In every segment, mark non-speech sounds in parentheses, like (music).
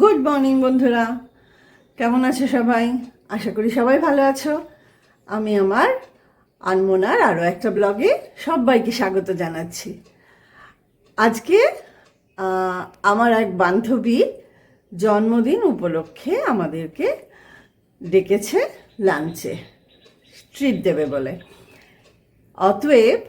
Good morning বন্ধুরা। কেমন আছো সবাই? আশা করি সবাই ভালো আছো। আমি আমার আনমোনার আরও একটা ব্লগে সবাইকে স্বাগত জানাচ্ছি। আজকে আমার এক বান্ধবী জন্মদিন উপলক্ষে আমাদেরকে ডেকেছে লাঞ্চে ট্রিট দেবে বলে। অতএব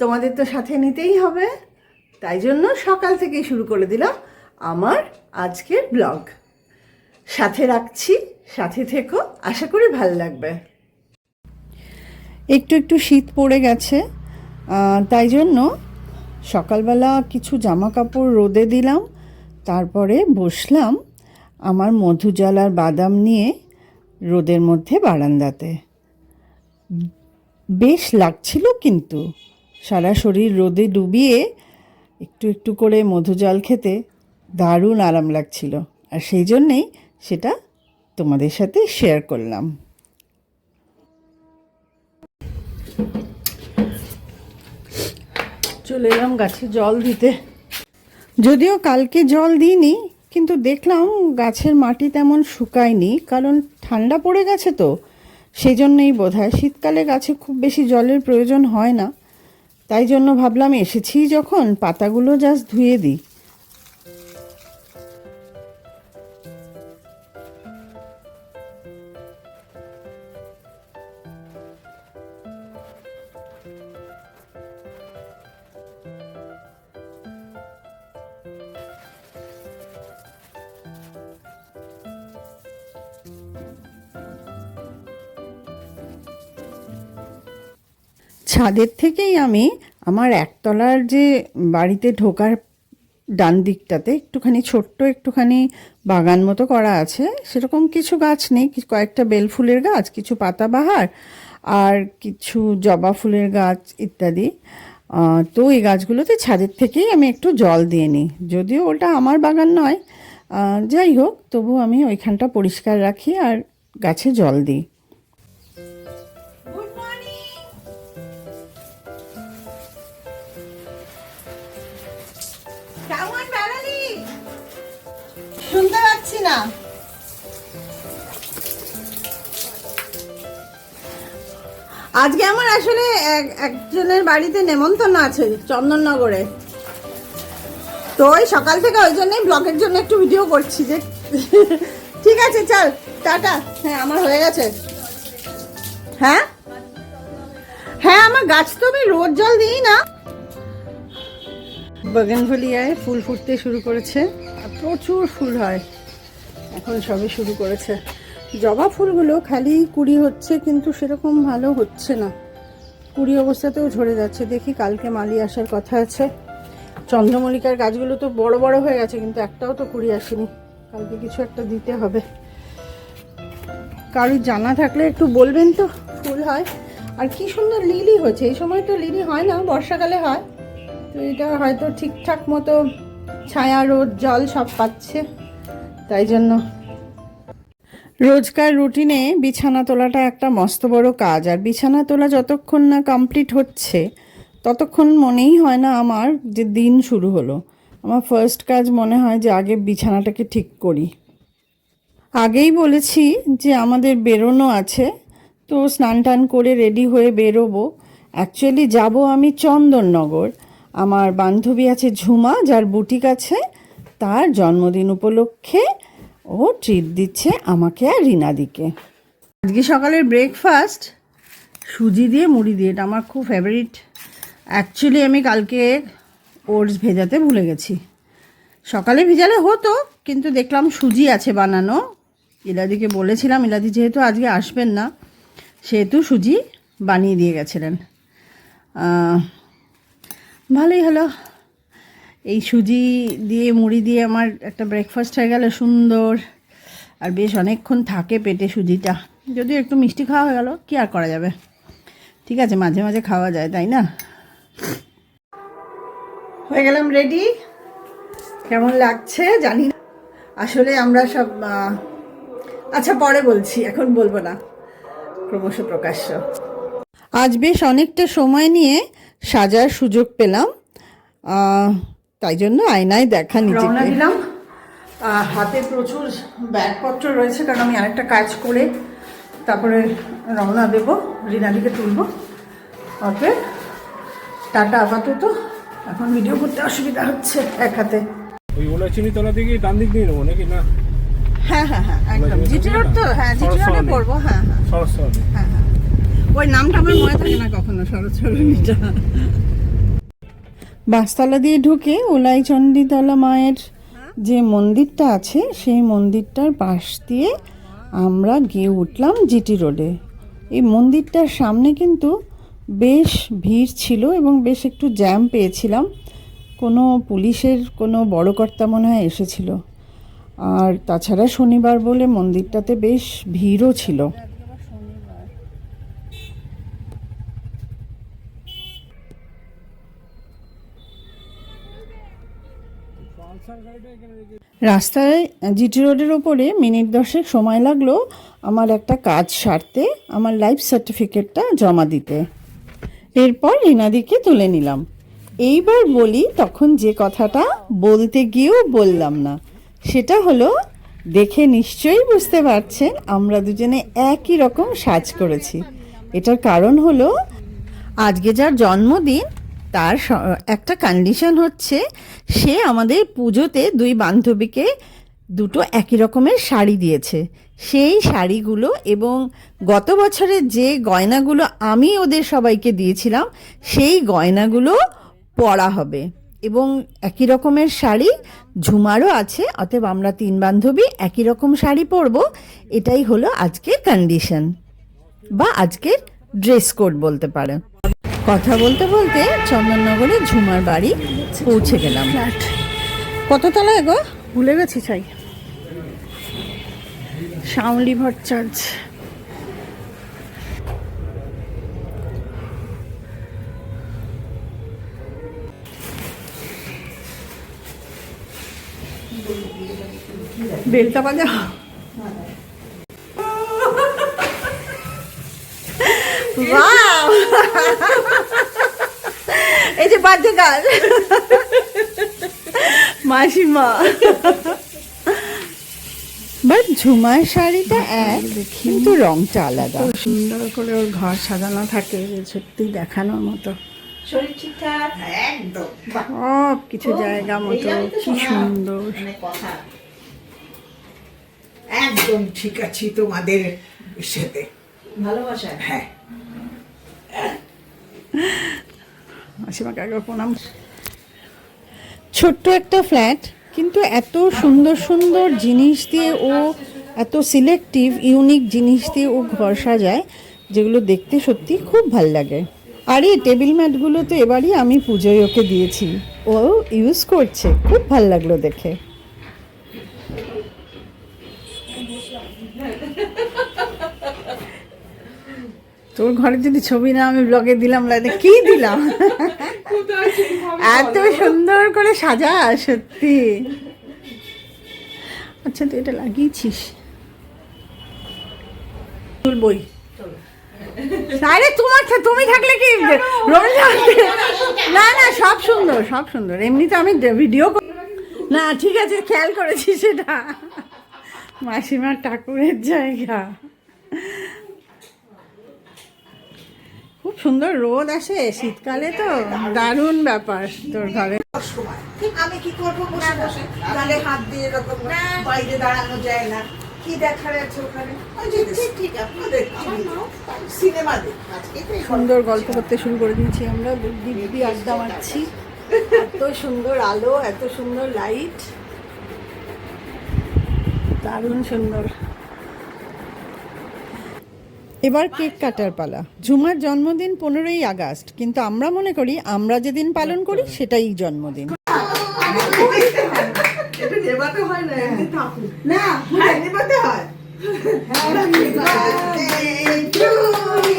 তোমাদের তো সাথে নিতেই হবে। তাই জন্য সকাল থেকেই শুরু করে দিলাম আমার আজকের ব্লগ। সাথে রাখছি, সাথে থেকো, আশা করি ভালো লাগবে। একটু একটু শীত পড়ে গেছে তাই জন্য সকালবেলা কিছু জামা কাপড় রোদে দিলাম, তারপরে বসলাম আমার মধুজল আর বাদাম নিয়ে রোদের মধ্যে বারান্দাতে। বেশ লাগছিল কিন্তু, সারা শরীর রোদে ডুবিয়ে একটু একটু করে মধু জল খেতে দারুণ আরাম লাগছিল। আর সেই জন্যেই সেটা তোমাদের সাথে শেয়ার করলাম। চলে এলাম গাছে জল দিতে। যদিও কালকে জল দিইনি, কিন্তু দেখলাম গাছের মাটি তেমন শুকায়নি, কারণ ঠান্ডা পড়ে গেছে তো। সেই জন্যই বোধ হয় শীতকালে গাছে খুব বেশি জলের প্রয়োজন হয় না। তাই জন্য ভাবলাম এসেছি যখন পাতাগুলো জাস্ট ধুয়ে দিই। ছাদের থেকেই আমি আমার একতলার যে বাড়িতে ঢোকার ডান দিকটাতে একটুখানি, ছোট্ট একটুখানি বাগান মতো করা আছে। সেরকম কিছু গাছ নেই কয়েকটা বেল ফুলের গাছ, কিছু পাতাবাহার আর কিছু জবা ফুলের গাছ ইত্যাদি। তো এই গাছগুলোতে ছাদের থেকেই আমি একটু জল দিয়ে নিই। যদিও ওটা আমার বাগান নয় যাই হোক, তবু আমি ওইখানটা পরিষ্কার রাখি আর গাছে জল দিই। না? আজকে আমার আসলে এক- একজনের বাড়িতে নেমন্তন্ন আছে চন্দননগরে। তো ওই সকাল থেকে ওই জন্যই ব্লগের জন্য একটু ভিডিও করছি যে (laughs) ঠিক আছে, চল, টাটা। হ্যাঁ আমার হয়ে গেছে। হ্যাঁ? হ্যাঁ আমার গাছ তো আমি রোদ জল দিই না। বাগানভলিয়ায় ফুল ফুটতে শুরু করেছে প্রচুর ফুল হয়। এখন সবে শুরু করেছে। জবা ফুলগুলো খালি কুড়ি হচ্ছে, কিন্তু সেরকম ভালো হচ্ছে না। কুড়ি অবস্থাতেও ঝরে যাচ্ছে। দেখি কালকে মালি আসার কথা আছে। চন্দ্রমল্লিকার গাছগুলো তো বড় বড় হয়ে গেছে, কিন্তু একটাও তো কুড়ি আসেনি। কালকে কিছু একটা দিতে হবে। কারোর জানা থাকলে একটু বলবেন তো, ফুল হয়। আর কি সুন্দর লিলি হচ্ছে এই সময় তো লিলি হয় না, বর্ষাকালে হয়। তো এটা হয়তো ঠিকঠাক মতো ছায়া, রোদ, জল সব পাচ্ছে। তাই জন্য। রোজকার রুটিনে বিছানা তোলাটা একটা মস্ত বড় কাজ। আর বিছানা তোলা যতক্ষণ না কমপ্লিট হচ্ছে, ততক্ষণ মনেই হয় না আমার যে দিন শুরু হলো। আমার ফার্স্ট কাজ মনে হয় যে আগে বিছানাটাকে ঠিক করি। আগেই বলেছি যে আমাদের বেরোনো আছে, তো স্নান টান করে রেডি হয়ে বেরোবো। অ্যাকচুয়ালি যাব আমি চন্দননগর। আমার বান্ধবী আছে ঝুমা, যার বুটিক আছে তার জন্মদিন উপলক্ষে ও ট্রিট দিচ্ছে আমাকে আর রিনাদিকে। আজকে সকালের ব্রেকফাস্ট সুজি দিয়ে মুড়ি দিয়ে, এটা আমার খুব ফেভারিট অ্যাকচুয়ালি আমি কালকে ওটস ভেজাতে ভুলে গেছি। সকালে ভেজালে হতো, কিন্তু দেখলাম সুজি আছে বানানো। ইলাদিকে বলেছিলাম, ইলাদি যেহেতু আজকে আসবেন না, সেহেতু সুজি বানিয়ে দিয়ে গেছিলেন। ভালোই হলো। এই সুজি দিয়ে, মুড়ি দিয়ে আমার একটা ব্রেকফাস্ট হয়ে গেল সুন্দর। আর বেশ অনেকক্ষণ থাকে পেটে সুজিটা। যদিও একটু মিষ্টি খাওয়া হয়ে গেল, কি আর করা যাবে? ঠিক আছে, মাঝে মাঝে খাওয়া যায়, তাই না? হয়ে গেলাম রেডি কেমন লাগছে জানি না। আসলে আমরা সব আচ্ছা পরে বলছি, এখন বলব না। ক্রমশ প্রকাশ্য। আজ বেশ অনেকটা সময় নিয়ে সাজার সুযোগ পেলাম। তাই জন্য আয়নায় দেখা রওনা দিলাম। হাতে প্রচুর ব্যাগপত্র রয়েছে কারণ আমি আরেকটা কাজ করে তারপরে রওনা দেব রিনাদিকে তুলবো। অতএব টাটা আপাতত। এখন ভিডিও করতে অসুবিধা হচ্ছে এক হাতে। ওই ওলাচিনি তলা থেকে ডান দিক দিয়ে নেব নাকি? না? হ্যাঁ হ্যাঁ হ্যাঁ একদম। জিটি রোড তো হ্যাঁ জিটি রোডে। পড়ব হ্যাঁ হ্যাঁ। সরস্বতী। হ্যাঁ হ্যাঁ। ওই নামটা আমার মনে থাকে না কখনো শরৎ সরণিটা বাসতলা দিয়ে ঢুকে ওলাই চণ্ডীতলা মায়ের যে মন্দিরটা আছে, সেই মন্দিরটার পাশ দিয়ে আমরা গিয়ে উঠলাম জিটি রোডে। এই মন্দিরটার সামনে কিন্তু বেশ ভিড় ছিল এবং বেশ একটু জ্যাম পেয়েছিলাম। কোনো পুলিশের কোনো বড় কর্তা মনে হয় এসেছিল। আর তাছাড়া শনিবার বলে মন্দিরটাতে বেশ ভিড়ও ছিল। রাস্তায় জিটি রোডের ওপরে মিনিট দশেক সময় লাগল আমার একটা কাজ সারতে, আমার লাইফ সার্টিফিকেটটা জমা দিতে। এরপর রিনাদিকে তুলে নিলাম। এইবার বলি তখন যে কথাটা বলতে গিয়েও বললাম না। সেটা হলো, দেখে নিশ্চয়ই বুঝতে পারছেন আমরা দুজনে একই রকম সাজ করেছি। এটার কারণ হলো, আজকে যার জন্মদিন তার একটা কন্ডিশন হচ্ছে, সে আমাদের পুজোতে দুই বান্ধবীকে দুটো একই রকমের শাড়ি দিয়েছে। সেই শাড়িগুলো এবং গত বছরের যে গয়নাগুলো আমি ওদের সবাইকে দিয়েছিলাম, সেই গয়নাগুলো পরা হবে এবং একই রকমের শাড়ি, ঝুমারও আছে, অতএব আমরা তিন বান্ধবী একই রকম শাড়ি পরবো, এটাই হলো আজকের কন্ডিশন বা আজকের ড্রেস কোড বলতে পারেন। কথা বলতে বলতে চন্দননগরে ঝুমার বাড়ি পৌঁছে গেলাম। কত তলায় গো? ভুলে গেছি চাই। শাওলি ভট্টাচার্য বেলটা বাজা বাদ্য গান মাসিমা। বাট ঝুমার শাড়িটা এক কিন্তু রংটা আলাদা। সুন্দর করে ওর ঘর সাজানো থাকে সত্যি দেখানোর মতো। একদম। সব কিছু জায়গা মতো কি সুন্দর। মানে একদম ঠিক আছি তোমাদের সাথে। ভালোবাসা? হ্যাঁ। মাসিমাকে প্রণাম। ছোট্ট একটা ফ্ল্যাট কিন্তু এত সুন্দর সুন্দর জিনিস দিয়ে ও এত সিলেক্টিভ ইউনিক জিনিস দিয়ে ও ঘর সাজায়, যেগুলো দেখতে সত্যি খুব ভালো লাগে। আর এই টেবিল ম্যাটগুলো তো এবারই আমি পুজোয় ওকে দিয়েছি। ও ইউজ করছে, খুব ভালো লাগল দেখে। তোর ঘরে যদি ছবি না আমি ব্লগে দিলাম লাইনে কি দিলাম? এত সুন্দর করে সাজা, সত্যি। আচ্ছা তুই এটা লাগিয়েছিস? বই। আরে, তোমার তুমি থাকলে কি না না, সব সুন্দর সব সুন্দর। এমনিতে আমি ভিডিও না, ঠিক আছে, খেয়াল করেছি সেটা। মাসিমার ঠাকুরের জায়গা। খুব সুন্দর রোদ আসে শীতকালে তো দারুণ ব্যাপার তোর ঘরে। সময় আমি কি করব? বসে বসে। গালে হাত দিয়ে এরকম বাইরে দাঁড়ানো যায় না। কি দেখার আছে ওখানে? ঠিক ঠিক সিনেমা সুন্দর গল্প করতে শুরু করে দিয়েছি আমরা। দিব্যি আড্ডা মারছি। এত সুন্দর আলো এত সুন্দর লাইট দারুণ সুন্দর। এবার কেক কাটার পালা ঝুমার জন্মদিন পনেরোই আগস্ট কিন্তু আমরা মনে করি আমরা যেদিন পালন করি সেটাই জন্মদিন এটা নেবাতে হয় না এমনি থাকুক না হ্যাঁ নেবাতে হয় Happy birthday to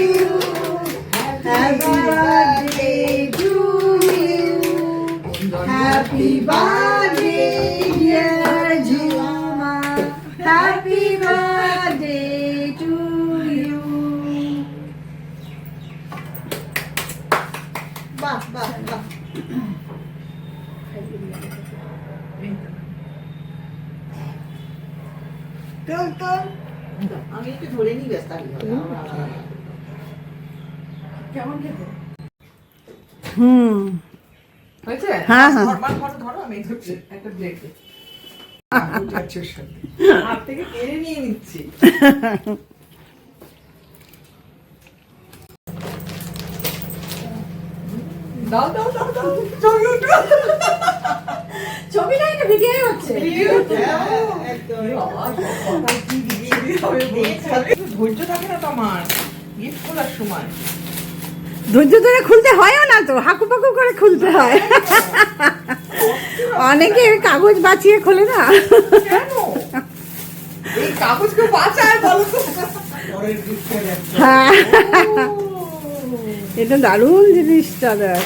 you. Happy birthday to you. Happy birthday, dear Juma. Happy birthday to you. বাহ বাহ বাহ তোল তোল আমি একটু ধরে নিই ব্যস্ত কেমন খেতে হুম হয়েছে হ্যাঁ, হ্যাঁ। ধরো, ধরো, ধরো, আমি ধরছি, একটা প্লেটে। হাত থেকে কেড়ে নিয়ে নিচ্ছি দাও দাও দাও দাও ছবি উঠবে ছবি না এটা ভিডিও হচ্ছে ধৈর্য থাকে না তো আমার? গিফট খোলার সময়। ধৈর্য ধরে খুলতে হয়ও না তো হাকু পাকু করে খুলতে হয়। অনেকে কাগজ বাঁচিয়ে খোলে না। এই কাগজ কেউ বাঁচায় বলো তো। হ্যাঁ। এটা দারুণ জিনিসটা দেখ।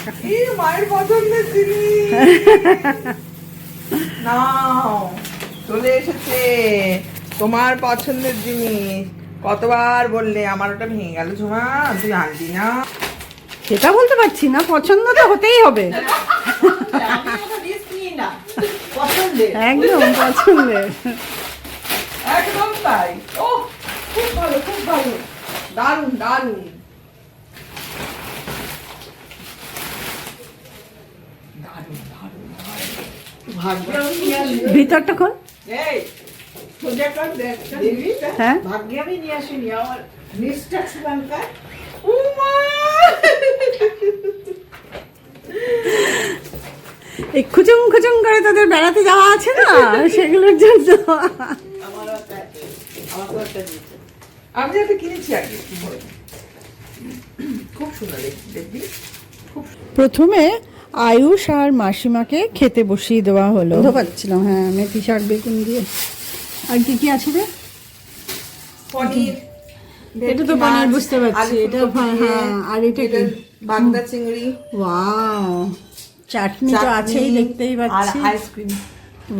মায়ের পছন্দের জিনিস। নাও চলে এসেছে তোমার পছন্দের জিনিস। কতবার বললে? আমার ওটা ভেঙে গেল ঝুমা তুই আনবি না। সেটা বলতে পারছি না পছন্দ তো হতেই হবে। একদম পছন্দের। একদম তাই। ও খুব ভালো খুব ভালো। দারুণ দারুণ। ভিতরটা খোল। এই হ্যাঁ? ভাগ্যে আমি নিয়ে আসিনি আমার মিস্টার শ্রীলঙ্কা এই খুচুং খুচুং করে তাদের বেড়াতে যাওয়া আছে না? সেগুলোর জন্য। আমি একটা কিনেছি আগে খুব সুন্দর দেখবি? প্রথমে আয়ুষ আর মাসিমাকে খেতে বসিয়ে দেওয়া হলো। বুঝতে পারছিলাম হ্যাঁ মেথি শাক বেগুন দিয়ে। আর কি কি আছে রে? পনির এটা তো পনির বুঝতে পারছি। এটা হ্যাঁ আর এটা কি? বাগদা চিংড়ি। ওয়াও চাটনি তো আছেই দেখতেই আর পাচ্ছি। Ice cream.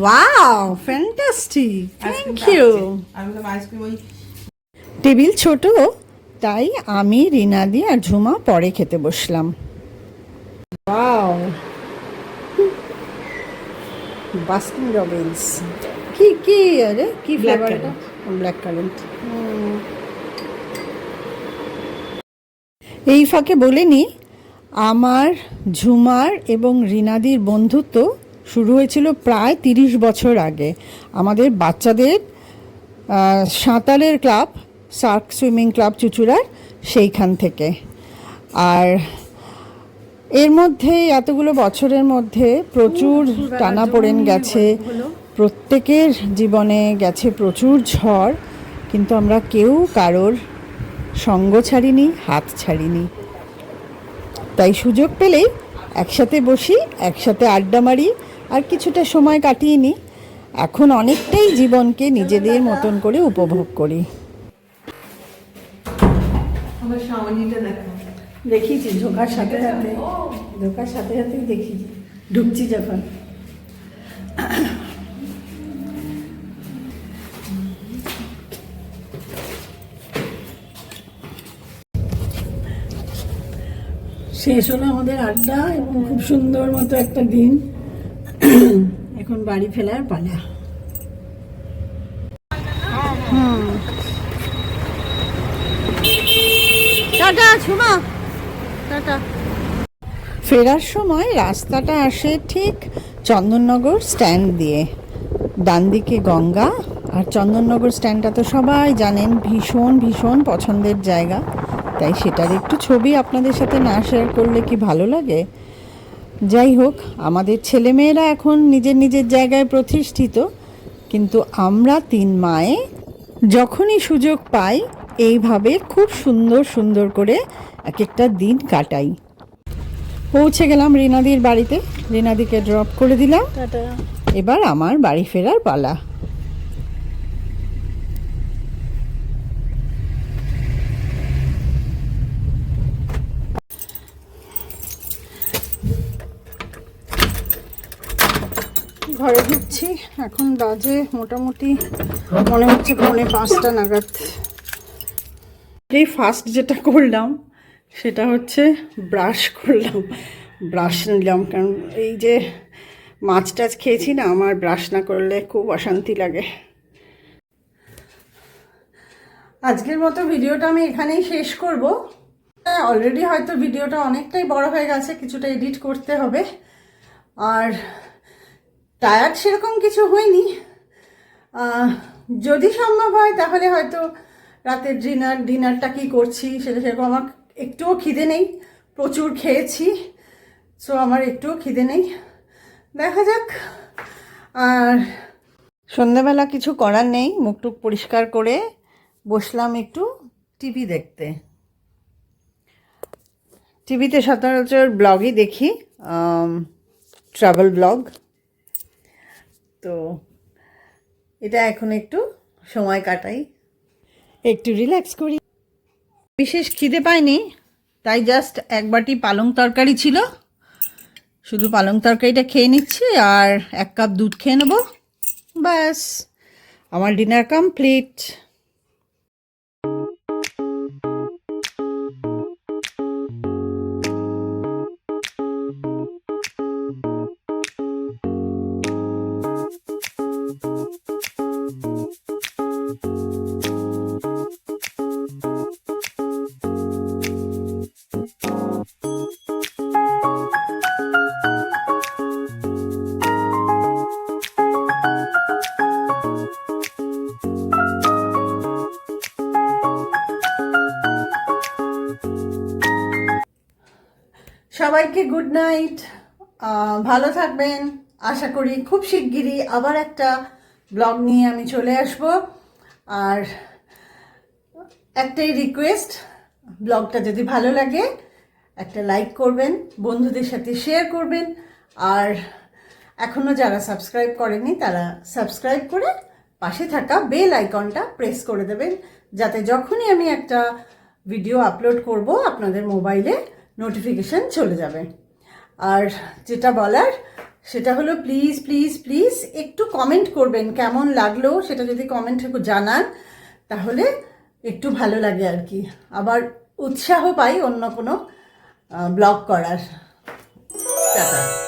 Wow fantastic thank you আমি তো আইসক্রিম ওই টেবিল ছোট তাই আমি রিনাদি আর ঝুমা পরে খেতে বসলাম। Baskin Robbins. কি কি আরে? কি ফ্লেভারটা ব্ল্যাক কারেন্ট এই ফাঁকে বলে নি আমার ঝুমার এবং রিনাদির বন্ধুত্ব শুরু হয়েছিল প্রায় তিরিশ বছর আগে। আমাদের বাচ্চাদের সাঁতারের ক্লাব সার্ক সুইমিং ক্লাব চুচুড়ার সেইখান থেকে। আর এর মধ্যে এতগুলো বছরের মধ্যে প্রচুর টানা পড়েন গেছে। প্রত্যেকের জীবনে গেছে প্রচুর ঝড় কিন্তু আমরা কেউ কারোর সঙ্গ ছাড়িনি হাত ছাড়িনি। তাই সুযোগ পেলেই একসাথে বসি একসাথে আড্ডা মারি আর কিছুটা সময় কাটিয়ে নিই। এখন অনেকটাই জীবনকে নিজেদের মতন করে উপভোগ করি। দেখো। ঢোকার সাথে সাথে। ঢোকার সাথে সাথেই দেখিয়েছি ঢুকছি যখন। শেষ হলো আমাদের আড্ডা এবং খুব সুন্দর মতো একটা দিন। এখন বাড়ি ফেরার পালা। টাটা সুমা। টাটা। ফেরার সময় রাস্তাটা আসে ঠিক চন্দননগর স্ট্যান্ড দিয়ে। ডান দিকে গঙ্গা আর চন্দননগর স্ট্যান্ডটা তো সবাই জানেন ভীষণ ভীষণ পছন্দের জায়গা। তাই সেটার একটু ছবি আপনাদের সাথে না শেয়ার করলে কি ভালো লাগে? যাই হোক আমাদের ছেলেমেয়েরা এখন নিজের নিজের জায়গায় প্রতিষ্ঠিত কিন্তু আমরা তিন মায়ে যখনই সুযোগ পাই এইভাবে খুব সুন্দর সুন্দর করে এক একটা দিন কাটাই। পৌঁছে গেলাম রিনাদির বাড়িতে। রিনাদিকে ড্রপ করে দিলাম। এবার আমার বাড়ি ফেরার পালা। ঢুকছি এখন বাজে মোটামুটি মনে হচ্ছে পৌনে পাঁচটা নাগাদ। এই ফার্স্ট যেটা করলাম, সেটা হচ্ছে ব্রাশ করলাম। ব্রাশ নিলাম, কারণ এই যে মাছ টাছ খেয়েছি না, আমার ব্রাশ না করলে খুব অশান্তি লাগে। আজকের মতো ভিডিওটা আমি এখানেই শেষ করব। অলরেডি হয়তো ভিডিওটা অনেকটাই বড় হয়ে গেছে, কিছুটা এডিট করতে হবে। আর টায়ার্ড সেরকম কিছু হয়নি। যদি সম্ভব হয়, তাহলে হয়তো রাতের ডিনার, ডিনারটা কি করছি সেটা সেরকম আমার একটুও খিদে নেই, প্রচুর খেয়েছি সো আমার একটুও খিদে নেই। দেখা যাক। আর সন্ধ্যাবেলা কিছু করার নেই মুখ টুক পরিষ্কার করে বসলাম একটু টিভি দেখতে। টিভিতে সচরাচর ব্লগই দেখি ট্রাভেল ব্লগ তো এটা এখন একটু সময় কাটাই। একটু রিল্যাক্স করি। বিশেষ খিদে পাইনি তাই জাস্ট এক বাটি পালং তরকারি ছিল। শুধু পালং তরকারিটা খেয়ে নিচ্ছি আর এক কাপ দুধ খেয়ে নেব। ব্যাস আমার ডিনার কমপ্লিট সবাইকে গুড নাইট ভালো থাকবেন। আশা করি খুব শিগগিরই আবার একটা ব্লগ নিয়ে আমি চলে আসব। আর একটাই রিকোয়েস্ট ব্লগটা যদি ভালো লাগে, একটা লাইক করবেন, বন্ধুদের সাথে শেয়ার করবেন। আর এখনও যারা সাবস্ক্রাইব করেনি তারা সাবস্ক্রাইব করে পাশে থাকা বেল আইকনটা প্রেস করে দেবেন। যাতে যখনই আমি একটা ভিডিও আপলোড করব আপনাদের মোবাইলে নোটিফিকেশন চলে যাবে। আর যেটা বলার, সেটা হলো প্লিজ প্লিজ প্লিজ একটু কমেন্ট করবেন, কেমন লাগল সেটা যদি কমেন্ট জানান, তাহলে একটু ভালো লাগে আর কি। আবার উৎসাহ পাই অন্য কোনো ব্লগ করার। টাটা।